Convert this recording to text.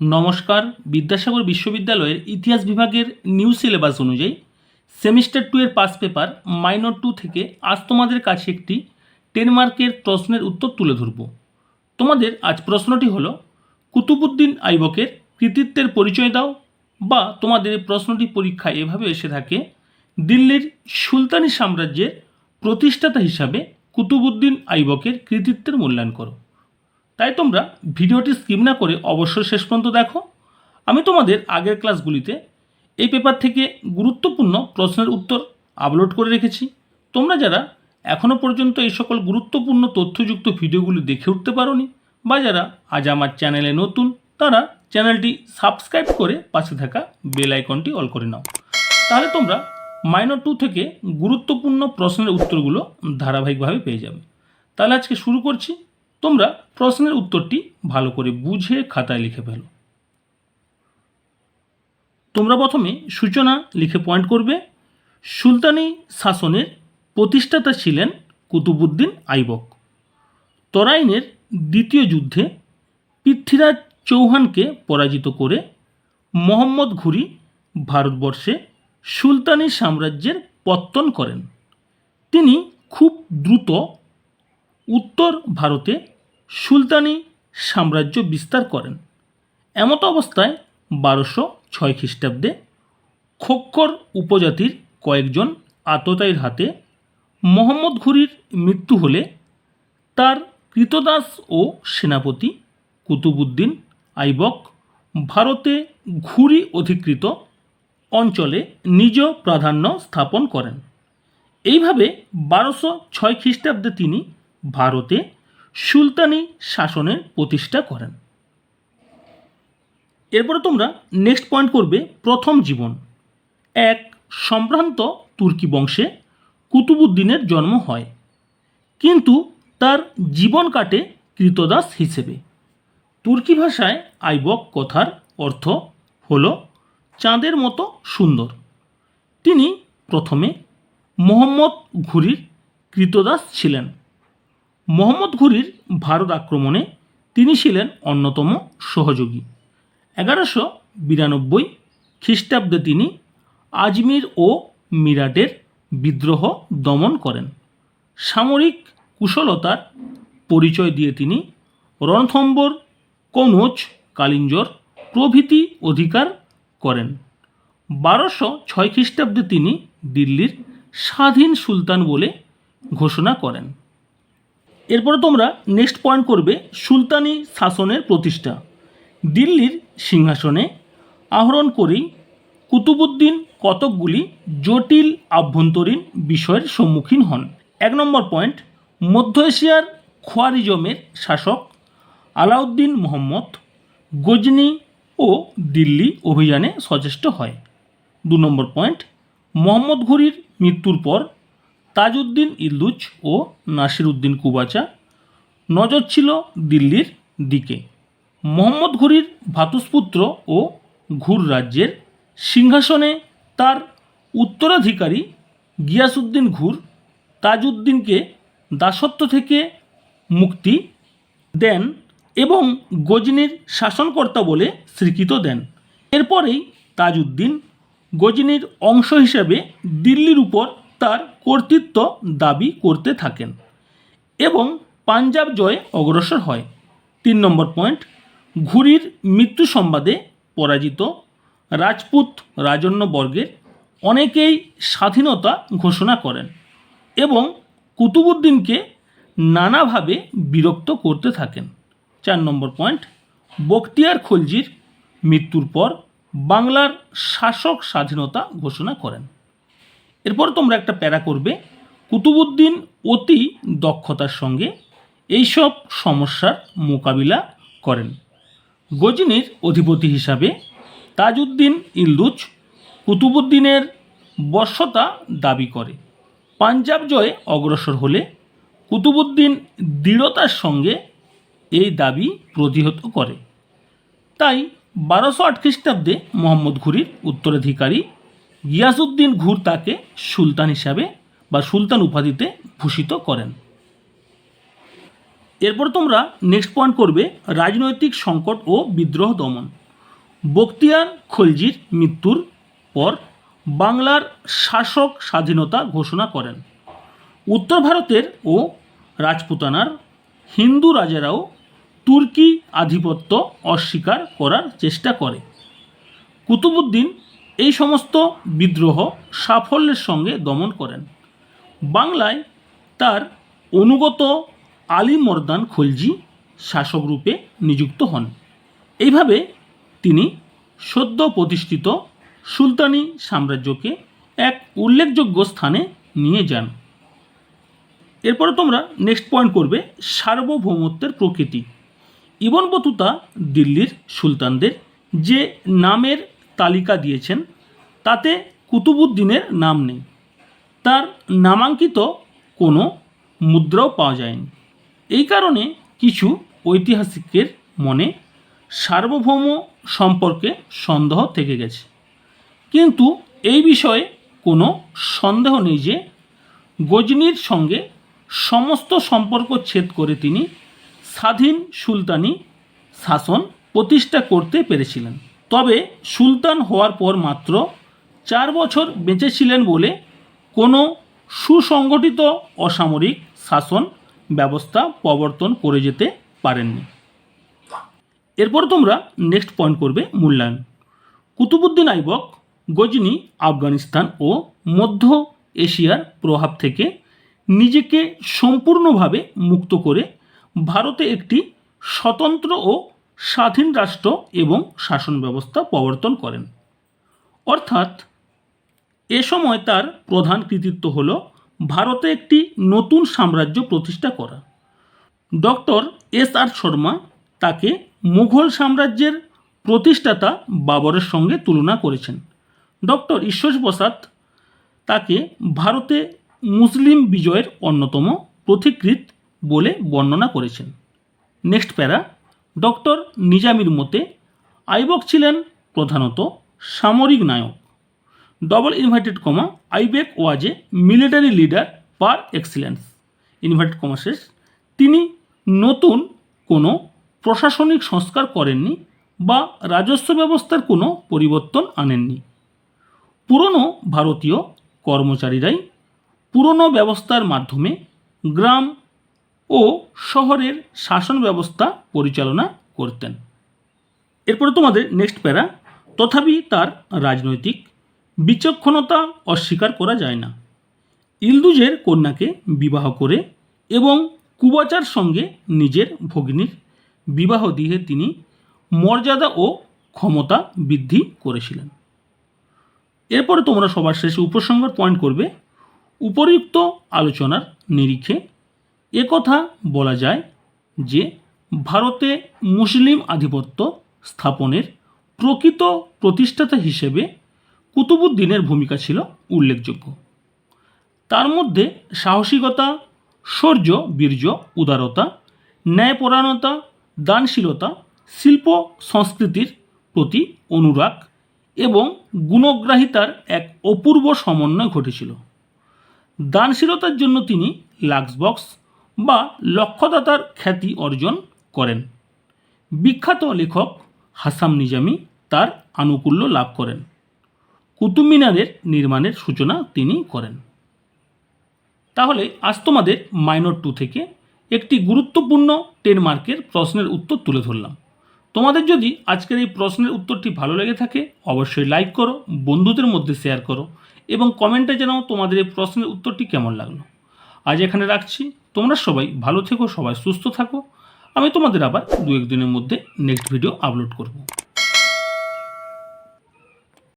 নমস্কার, বিদ্যাসাগর বিশ্ববিদ্যালয়ের ইতিহাস বিভাগের নিউ সিলেবাস অনুযায়ী সেমিস্টার টু এর পাস পেপার মাইনর টু থেকে আজ তোমাদের কাছে একটি টেন মার্কের প্রশ্নের উত্তর তুলে ধরব। তোমাদের আজ প্রশ্নটি হলো, কুতুবুদ্দিন আইবকের কৃতিত্বের পরিচয় দাও বা তোমাদের প্রশ্নটি পরীক্ষায় এভাবে এসে থাকে, দিল্লির সুলতানি সাম্রাজ্যের প্রতিষ্ঠাতা হিসাবে কুতুবুদ্দিন আইবকের কৃতিত্বের মূল্যায়ন করো। তাই তোমরা ভিডিওটি স্কিপ না করে অবশ্যই শেষ পর্যন্ত দেখো। আমি তোমাদের আগের ক্লাসগুলিতে এই পেপার থেকে গুরুত্বপূর্ণ প্রশ্নের উত্তর আপলোড করে রেখেছি। তোমরা যারা এখনও পর্যন্ত এই সকল গুরুত্বপূর্ণ তথ্যযুক্ত ভিডিওগুলি দেখে উঠতে পারোনি বা যারা আজ আমার চ্যানেলে নতুন, তারা চ্যানেলটি সাবস্ক্রাইব করে পাশে থাকা বেল আইকনটি অল করে নাও। তাহলে তোমরা মাইনর টু থেকে গুরুত্বপূর্ণ প্রশ্নের উত্তরগুলো ধারাবাহিকভাবে পেয়ে যাবে। তাহলে আজকে শুরু করছি। তোমরা প্রশ্নের উত্তরটি ভালো করে বুঝে খাতায় লিখে ফেলো। তোমরা প্রথমে সূচনা লিখে পয়েন্ট করবে। সুলতানি শাসনের প্রতিষ্ঠাতা ছিলেন কুতুবুদ্দিন আইবক। তরাইনের দ্বিতীয় যুদ্ধে পৃথ্বীরাজ চৌহানকে পরাজিত করে মোহাম্মদ ঘুরি ভারতবর্ষে সুলতানি সাম্রাজ্যের পত্তন করেন। তিনি খুব দ্রুত উত্তর ভারতে সুলতানি সাম্রাজ্য বিস্তার করেন। এমত অবস্থায় বারোশো ছয় খ্রিস্টাব্দে খোক্কর উপজাতির কয়েকজন আততায়ীর হাতে মোহাম্মদ ঘুরির মৃত্যু হলে তার কৃতদাস ও সেনাপতি কুতুবুদ্দিন আইবক ভারতে ঘুরি অধিকৃত অঞ্চলে নিজ প্রাধান্য স্থাপন করেন। এইভাবে বারোশো ছয় খ্রিস্টাব্দে তিনি ভারতে সুলতানি শাসনের প্রতিষ্ঠা করেন। এরপরে তোমরা নেক্সট পয়েন্ট করবে প্রথম জীবন। এক সম্ভ্রান্ত তুর্কি বংশে কুতুবুদ্দিনের জন্ম হয়। কিন্তু তার জীবন কাটে কৃতদাস হিসেবে। তুর্কি ভাষায় আইবক কথার অর্থ হল চাঁদের মতো সুন্দর। তিনি প্রথমে মোহাম্মদ ঘুরির কৃতদাস ছিলেন। মোহাম্মদ ঘুরির ভারত আক্রমণে তিনি ছিলেন অন্যতম সহযোগী। এগারোশো বিরানব্বই খ্রিস্টাব্দে তিনি আজমির ও মিরাটের বিদ্রোহ দমন করেন। সামরিক কুশলতার পরিচয় দিয়ে তিনি রণথম্বর, কনৌজ, কালিঞ্জর প্রভৃতি অধিকার করেন। বারোশো ছয় খ্রিস্টাব্দে তিনি দিল্লির স্বাধীন সুলতান বলে ঘোষণা করেন। এরপরে তোমরা নেক্সট পয়েন্ট করবে সুলতানি শাসনের প্রতিষ্ঠা। দিল্লির সিংহাসনে আহরণ করেই কুতুবুদ্দিন কতকগুলি জটিল আভ্যন্তরীণ বিষয়ের সম্মুখীন হন। এক নম্বর পয়েন্ট মধ্য এশিয়ার খোয়ারিজমের শাসক আলাউদ্দিন মোহাম্মদ গজনি ও দিল্লি অভিযানে সচেষ্ট হয়। দু নম্বর পয়েন্ট মোহাম্মদ ঘুরির মৃত্যুর পর তাজউদ্দিন ইল্লুচ ও নাসির উদ্দিন কুবাচা। নজর ছিল দিল্লির দিকে। মোহাম্মদ ঘুরির ভ্রাতুষ্পুত্র ও ঘুর রাজ্যের সিংহাসনে তার উত্তরাধিকারী গিয়াসুদ্দিন ঘুর তাজউদ্দিনকে দাসত্ব থেকে মুক্তি দেন এবং গজনির শাসনকর্তা বলে স্বীকৃত দেন। এরপরেই তাজউদ্দিন গজনির অংশ হিসেবে দিল্লির উপর তার কর্তৃত্ব দাবি করতে থাকেন এবং পাঞ্জাব জয়ে অগ্রসর হয়। তিন নম্বর পয়েন্ট, ঘুরির মৃত্যু সংবাদে পরাজিত রাজপুত রাজন্যবর্গের অনেকেই স্বাধীনতা ঘোষণা করেন এবং কুতুবুদ্দিনকে নানাভাবে বিরক্ত করতে থাকেন। চার নম্বর পয়েন্ট, বখতিয়ার খলজির মৃত্যুর পর বাংলার শাসক স্বাধীনতা ঘোষণা করেন। এরপর তোমরা একটা প্যারা করবে। কুতুবুদ্দিন অতি দক্ষতার সঙ্গে এইসব সমস্যার মোকাবিলা করেন। গজনির অধিপতি হিসাবে তাজউদ্দিন ইলদুজ কুতুবুদ্দিনের বর্ষতা দাবি করে। পাঞ্জাব জয়ে অগ্রসর হলে কুতুবুদ্দিন দৃঢ়তার সঙ্গে এই দাবি প্রতিহত করে। তাই বারোশো আট খ্রিস্টাব্দে মোহাম্মদ ঘুরির উত্তরাধিকারী গিয়াসুদ্দিন ঘুর তাকে সুলতান হিসাবে বা সুলতান উপাধিতে ভূষিত করেন। এরপর তোমরা নেক্সট পয়েন্ট করবে রাজনৈতিক সংকট ও বিদ্রোহ দমন। বখতিয়ার খলজির মৃত্যুর পর বাংলার শাসক স্বাধীনতা ঘোষণা করেন। উত্তর ভারতের ও রাজপুতানার হিন্দু রাজারাও তুর্কি আধিপত্য অস্বীকার করার চেষ্টা করে। কুতুবুদ্দিন এই সমস্ত বিদ্রোহ সাফল্যের সঙ্গে দমন করেন। বাংলায় তার অনুগত আলী মর্দান খলজি শাসক রূপে নিযুক্ত হন। এইভাবে তিনি সদ্য প্রতিষ্ঠিত সুলতানি সাম্রাজ্যকে এক উল্লেখযোগ্য স্থানে নিয়ে যান। এরপরে তোমরা নেক্সট পয়েন্ট করবে সার্বভৌমত্বের প্রকৃতি। ইবন বতুতা দিল্লির সুলতানদের যে নামের তালিকা দিয়েছেন, তাতে কুতুবুদ্দিনের নাম নেই। তার নামাঙ্কিত কোনো মুদ্রাও পাওয়া যায়নি। এই কারণে কিছু ঐতিহাসিকের মনে সার্বভৌম সম্পর্কে সন্দেহ থেকে গেছে। কিন্তু এই বিষয়ে কোনো সন্দেহ নেই যে গজনির সঙ্গে সমস্ত সম্পর্ক ছেদ করে তিনি স্বাধীন সুলতানি শাসন প্রতিষ্ঠা করতে পেরেছিলেন। তবে সুলতান হওয়ার পর মাত্র চার বছর বেঁচে ছিলেন বলে কোনো সুসংগঠিত অসামরিক শাসন ব্যবস্থা প্রবর্তন করে যেতে পারেননি। এরপর তোমরা নেক্সট পয়েন্ট করবে মূল্যায়ন। কুতুবুদ্দিন আইবক, গজনি, আফগানিস্তান ও মধ্য এশিয়ার প্রভাব থেকে নিজেকে সম্পূর্ণভাবে মুক্ত করে ভারতে একটি স্বতন্ত্র ও স্বাধীন রাষ্ট্র এবং শাসন ব্যবস্থা প্রবর্তন করেন। অর্থাৎ, এ সময় তার প্রধান কৃতিত্ব হল ভারতে একটি নতুন সাম্রাজ্য প্রতিষ্ঠা করা। ডক্টর এস আর শর্মা তাকে মুঘল সাম্রাজ্যের প্রতিষ্ঠাতা বাবরের সঙ্গে তুলনা করেছেন। ডক্টর ঈশ্বর প্রসাদ তাকে ভারতে মুসলিম বিজয়ের অন্যতম প্রতিকৃত বলে বর্ণনা করেছেন। নেক্সট প্যারা ডক্টর নিজামির মতে, আইবক ছিলেন প্রধানত সামরিক নায়ক। Double inverted comma Aibak was a military leader par excellence inverted comma শেষ। তিনি নতুন কোনো প্রশাসনিক সংস্কার করেননি বা রাজস্ব ব্যবস্থার কোনো পরিবর্তন আনেননি। পুরনো ভারতীয় কর্মচারীরাই পুরনো ব্যবস্থার মাধ্যমে গ্রাম ও শহরের শাসন ব্যবস্থা পরিচালনা করতেন। এরপরে তোমাদের নেক্সট প্যারা, তথাপি তার রাজনৈতিক বিচক্ষণতা অস্বীকার করা যায় না। ইলদুজের কন্যাকে বিবাহ করে এবং কুবাচার সঙ্গে নিজের ভগিনীর বিবাহ দিয়ে তিনি মর্যাদা ও ক্ষমতা বৃদ্ধি করেছিলেন। এরপরে তোমরা সবার শেষে উপসংহার পয়েন্ট করবে, উপরিউক্ত আলোচনার নিরিখে একথা বলা যায় যে ভারতে মুসলিম আধিপত্য স্থাপনের প্রকৃত প্রতিষ্ঠাতা হিসেবে কুতুবুদ্দিনের ভূমিকা ছিল উল্লেখযোগ্য। তার মধ্যে সাহসিকতা, শৌর্য, বীর্য, উদারতা, ন্যায়পরায়ণতা, দানশীলতা, শিল্প সংস্কৃতির প্রতি অনুরাগ এবং গুণগ্রাহিতার এক অপূর্ব সমন্বয় ঘটেছিল। দানশীলতার জন্য তিনি লাক্সবক্স বা লক্ষ্যদাতার খ্যাতি অর্জন করেন। বিখ্যাত লেখক হাসাম নিজামি তার আনুকূল্য লাভ করেন। কুতুব মিনারের নির্মাণের সূচনা তিনি করেন। তাহলে আজ তোমাদের মাইনর টু থেকে একটি গুরুত্বপূর্ণ টেন মার্কের প্রশ্নের উত্তর তুলে ধরলাম। তোমাদের যদি আজকের এই প্রশ্নের উত্তরটি ভালো লেগে থাকে, অবশ্যই লাইক করো, বন্ধুদের মধ্যে শেয়ার করো এবং কমেন্টে জানাও তোমাদের এই প্রশ্নের উত্তরটি কেমন লাগল। আজ এখানে রাখছি। তোমরা সবাই ভালো থেকো, সবাই সুস্থ থাকো। আমি তোমাদের আবার দু একদিনের মধ্যে নেক্সট ভিডিও আপলোড করব।